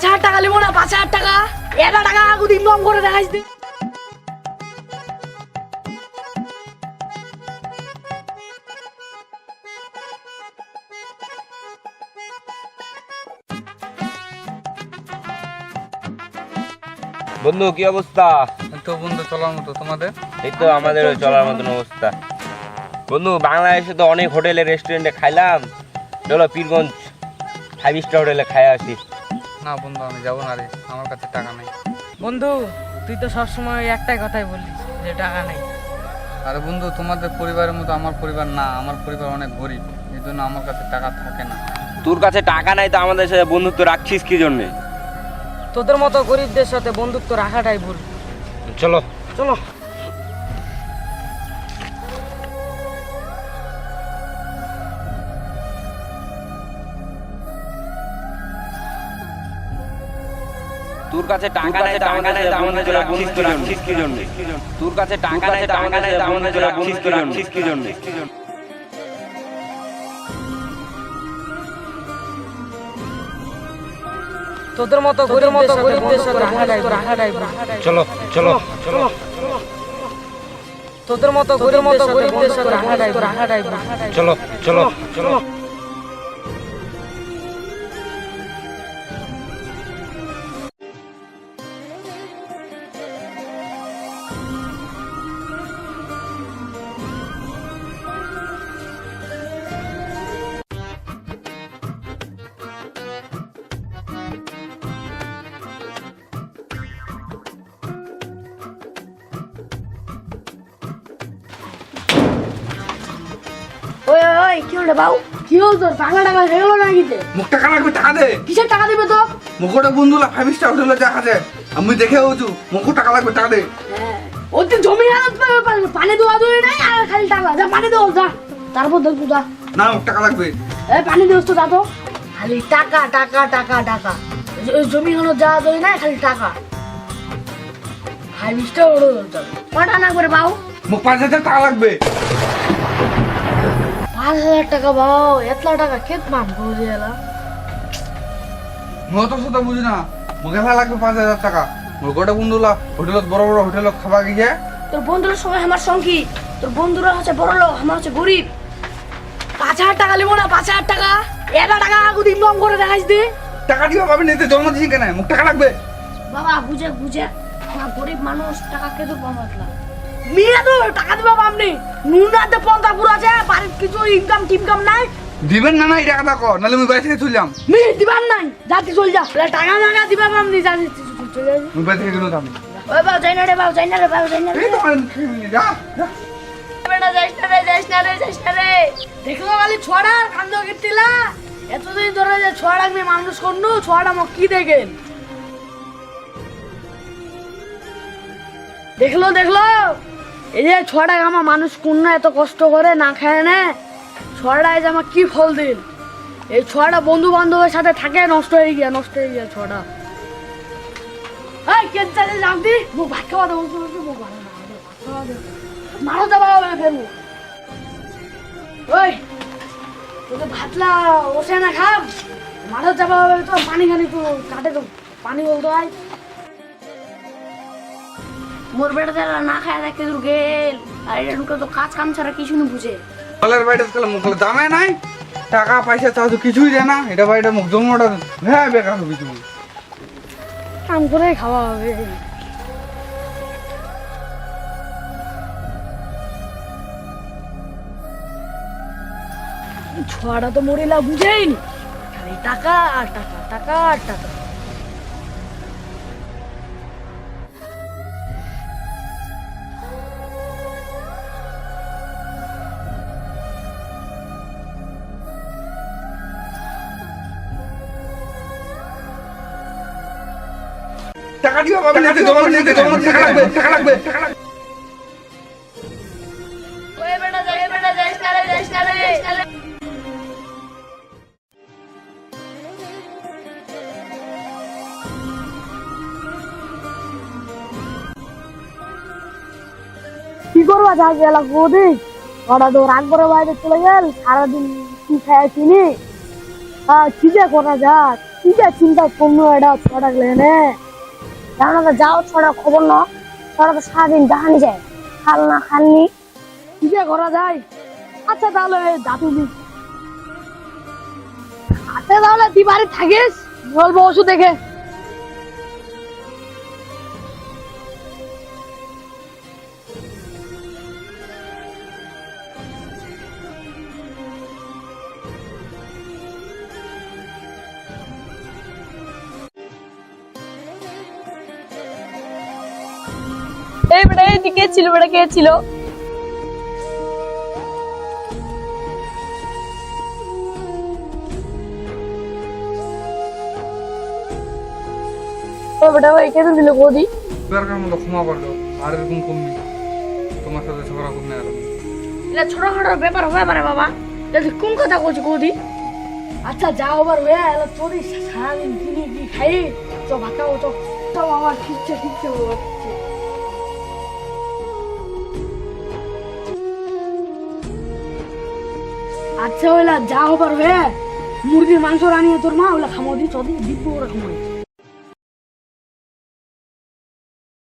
পাঁচ হাজার টাকা নেব না পাঁচ হাজার টাকা। টাকা আগুদ ইনকাম করে দেখাইস বন্ধু কি অবস্থা? তো বন্ধু চলার মতো। তোমাদের? এই তো আমাদের চলার মতন অবস্থা। বন্ধু বাংলাদেশে তো অনেক হোটেলে রেস্টুরেন্টে খাইলাম। চলো পীরগঞ্জ ফাইভ স্টার হোটেলে খাই আসি। না বন্ধু আমি যাব না রে আমার কাছে টাকা নেই। বন্ধু তুই তো সবসময় একটাই কথাই বলিস যে টাকা নেই। আরে বন্ধু তোমাদের পরিবারের মতো আমার পরিবার না আমার পরিবার অনেক গরিব এই জন্য আমার কাছে টাকা থাকে না। তোর কাছে টাকা নাই তো আমাদের সাথে বন্ধুত্ব রাখছিস কি জন্যে? তোদের মতো গরিবদের সাথে বন্ধুত্ব রাখাটাই ভুল। চলো। চলো। তোর কাছে টাকা নাই আমাদের সাথে বন্ধুত্ব রাখছিস কি রাখছিস কি জন্যে। তোর কাছে টাকা নাই আমাদের সাথে বন্ধুত্ব রাখছিস কি রাখছিস কি জন্যে। তোদের মতো গরিব মতো গরিবদের সাথে রাখাটাই রাখাটাই ভুল। চলো চলো চলো। তোদের মতো গরিব মতো গরিবদের সাথে রাখাটাই ভুল। চলো চলো চলো। কি হলো বাবু? কি হলো তোর? টাকা টাকা হয়ে গেলো নাকি তে? মুখ টাকা টাকা দে। কিসের টাকা দিবে তো মুখটা বন্ধুলা ফাইভ স্টার হোটেলে যা আছে আমি দেখে হচ্ছু মুখ টাকা লাগবে টাকা দে। ওর তো জমি পারবে পানি দেওয়া দেবে নাই আর খালি টাকা। যা পানি দেবো যা। তারপর দেখব যা। না টাকা লাগবে এ পানি দেবো তো যা তো। খালি টাকা টাকা টাকা টাকা। জমি হলো যা দেবে নাই খালি টাকা। ফাইভ স্টার যাবে কটা না করে বাবু? মুখ পাঁচ হাজার টাকা লাগবে। পাঁচ হাজার টাকা বাবু এতলা টাকা কেত পাম বুঝে এলা? নত শত বুঝি না মুখে লাগবে পাঁচ হাজার টাকা। মুখটা বন্ধুলা হোটেলত বড় বড় হোটেলত খাবা গিয়ে তোর বন্ধুরা সবাই আমার সঙ্গী তোর বন্ধুরা হচ্ছে বড় লোক আমার হচ্ছে গরিব। পাঁচ হাজার টাকা নেব না পাঁচ হাজার টাকা। এক টাকা আগুদ ইনকাম করে দেখাইস দি। টাকা দিবা পাবে নিতে জন্ম দিছি কেন? মুখ টাকা লাগবে? বাবা বুঝে বুঝে। আমার গরিব মানুষ টাকা কেটে পামাতলা মেয়ে তো টাকা দিবা পামনি নুন আনতে পন্থা পুরো আছে বাড়ির কিছু ইনকাম টিনকাম নাই। দিবেন না না এই টাকাটা কর নাহলে আমি বাড়ি থেকে দিবার নাই যাতি চল যা। টাকা দিবা পামনি জানি চলে আমি বাড়ি থেকে ওই বাবু যাই না রে বাবু যাই না রে বাবু যাই না রে। এই তো আমার যা যা। বেটা যাইস না রে যাইস না রে যাইস না রে। দেখল খালি ছড়া কান্দ কীর্তিলা এতদিন ধরে যে ছড়া আমি মানুষ করনু ছড়া মোক কি দেখেন? দেখল দেখল? এই যে ছড়া আমার মানুষ কোন এত কষ্ট করে, না খায় না। যে আমার কি ফল দিন? এই ছড়া বন্ধু বান্ধবের সাথে থাকে, নষ্ট হয়ে গিয়া, নষ্ট হয়ে গিয়া দেবো মারো যাবা ওই ভাতলা ওসে না খাব চাপা হবে তো পানি খানি তো কাটে তো, পানি বলতো আয় মোর বেটা না খায় দেখতে দূর গেল আর এটা ঢুকে তো কাজ কাম ছাড়া কিছু না বুঝে। কলের বাড়িতে গেলে মুখলে দামে নাই টাকা পয়সা চাও তো কিছুই দেয় না। এটা বাড়িটা মুখ জন্মটা হ্যাঁ বেকার হবে তুমি। কাম করে খাওয়া হবে। ছোয়াটা তো মরিলা বুঝেইনি খালি টাকা আর টাকা টাকা আর টাকা। টাকা নিতে জন্ম টাকা লাগবে টাকা লাগবে টাকা লাগবে। ওই বেটা যাই বেটা না রে কি করবা যা গেল বৌদি? ওরা তো রাগ করে বাইরে চলে গেল সারাদিন কি খাইছিলি হ্যাঁ কি যে করা যাক কি যা চিন্তা করল এটা ছটা গেলে তো যাও, ছড়া খবর ন ছটা তো সারাদিন জাহানি যায়। খাল না খাননি কি যে করা যায়? আচ্ছা তাহলে দাদু দি আচ্ছা তাহলে বাড়ি থাকিস? বলব ওষুধ দেখে। এই বেটা এই কে ছিল বেটা কে ছিল বেটা ভাই কেন দিল বৌদি এবারকার মতো ক্ষমা করে দাও আর এরকম কমবি তোমার সাথে ঝগড়া করবে আর। এটা ছোটখাটো ব্যাপার হয়ে পারে বাবা এটা কোন কথা করছি কৌদি আচ্ছা যা ওবার হয়ে এলো তোর সারাদিন কিনে কি খাই তো ভাত তো আমার ঠিকছে ঠিকছে বাবা, আচ্ছা ওইলা যা হবার হয়ে, মুরগির মাংস রানিয়ে তোর মা, ওইলা খামো দি চদি দিব্য ওরা খামো।